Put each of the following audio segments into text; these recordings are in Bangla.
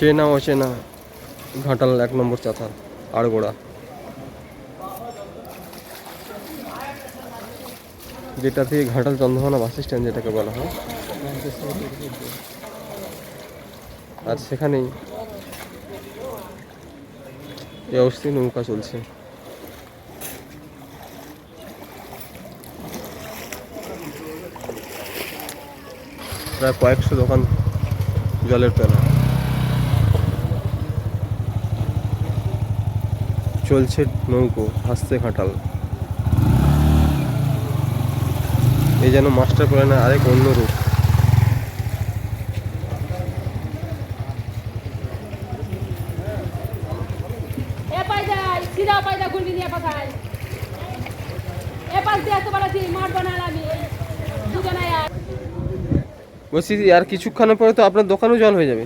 চেনা অচেনা ঘাটাল এক নম্বর চাতাল আড়গোড়া যেটা থেকে ঘাটাল চন্দ্রকোনা বাস স্ট্যান্ড যেটাকে বলা হয়। আর সেখানেই এই অবস্থায় নৌকা চলছে। প্রায় কয়েকশো দোকান জলের তলা চলছে নৌকো হাসতে ঘাটাল এই যেন মাস্টার প্ল্যানের আরেক অন্য রূপ এ এ বলছি আর কিছুক্ষণের পরে তো আপনার দোকানও জল হয়ে যাবে।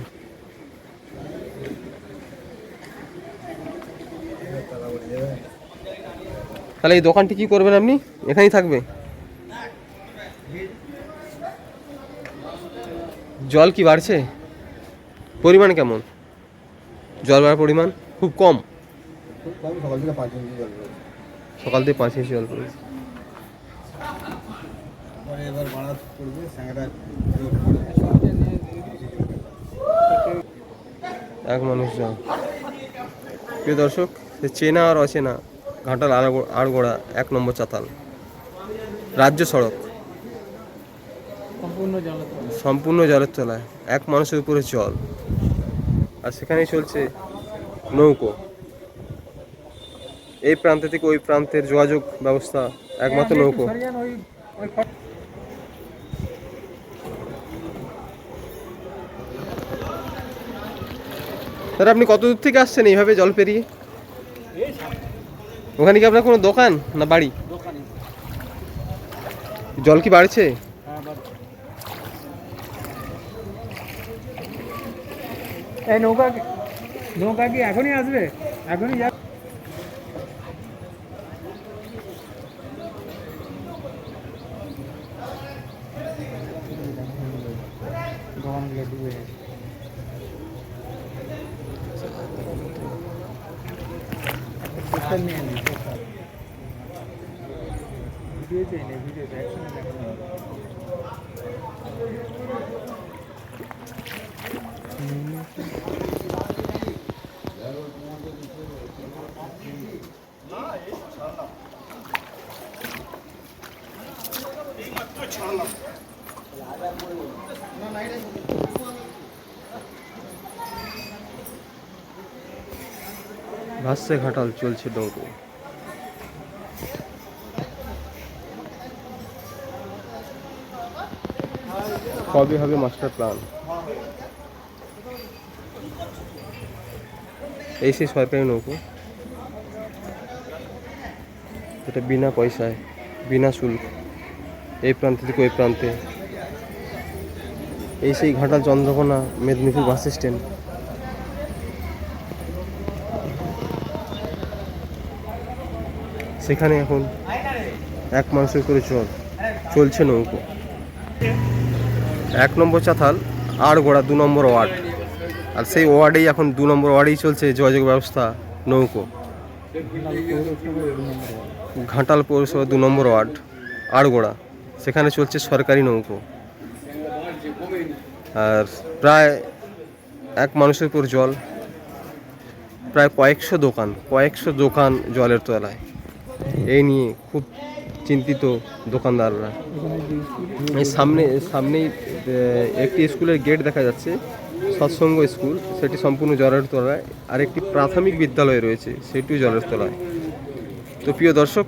তাহলে এই দোকানটি কি করবেন আপনি? এখানেই থাকবে? জল কি বাড়ছে? পরিমাণ কেমন? জল বাড়ার পরিমাণ খুব কম। সকাল থেকে পাঁচ ইঞ্চি জল পড়েছে। এক মানুষ জল প্রিয় দর্শক সে চেনা আর অচেনা ঘাটাল আড়গো- আড়গোড়া এক নম্বর চাতাল। রাজ্য সড়ক। সম্পূর্ণ সম্পূর্ণ জলের তলায় এক মানুষের উপরে জল। আর সেখানেই চলছে নৌকো। এই প্রান্ত থেকে ওই প্রান্তের যোগাযোগ ব্যবস্থা একমাত্র নৌকো। স্যার আপনি কত দূর থেকে আসছেন এইভাবে জল পেরিয়ে? ওখানে কি আপনার কোনো দোকান না বাড়ি? জল কি বাড়ছে? এই নৌকা নৌকা কি এখনই আসবে? এখনই যা ডুবে बात करनी है वीडियो चाहिए वीडियो Thank you. ভাসছে ঘাটাল চলছে নৌকো কবে হবে মাস্টার প্ল্যান? এই সেই সরকারি নৌকো। এটা বিনা পয়সায়, বিনা শুল্ক, এই প্রান্ত থেকে ওই প্রান্তে। এই সেই ঘাটাল চন্দ্রকোনা মেদিনীপুর বাস স্ট্যান্ড। সেখানে এখন এক মানুষের করে চল, চলছে নৌকো। এক নম্বর চাতাল আর গোড়া দু নম্বর ওয়ার্ড। আর সেই ওয়ার্ডেই এখন দু নম্বর ওয়ার্ডেই চলছে যোগাযোগ ব্যবস্থা, নৌকো। ঘাটাল পৌরসভা দু নম্বর ওয়ার্ড আড়গোড়া সেখানে চলছে সরকারি নৌকো। আর প্রায় এক মানুষের উপর জল, প্রায় কয়েকশো দোকান কয়েকশো দোকান জলের তলায়। এই নিয়ে খুব চিন্তিত দোকানদাররা। এই সামনে, সামনেই একটি স্কুলের গেট দেখা যাচ্ছে, সৎসঙ্গ স্কুল। সেটি সম্পূর্ণ জলের তলায় আর একটি প্রাথমিক বিদ্যালয় রয়েছে, সেটিও জলের তলায় তো প্রিয় দর্শক,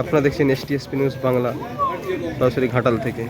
আপনারা দেখছেন S T S news Bangla, সরাসরি ঘাটাল থেকে।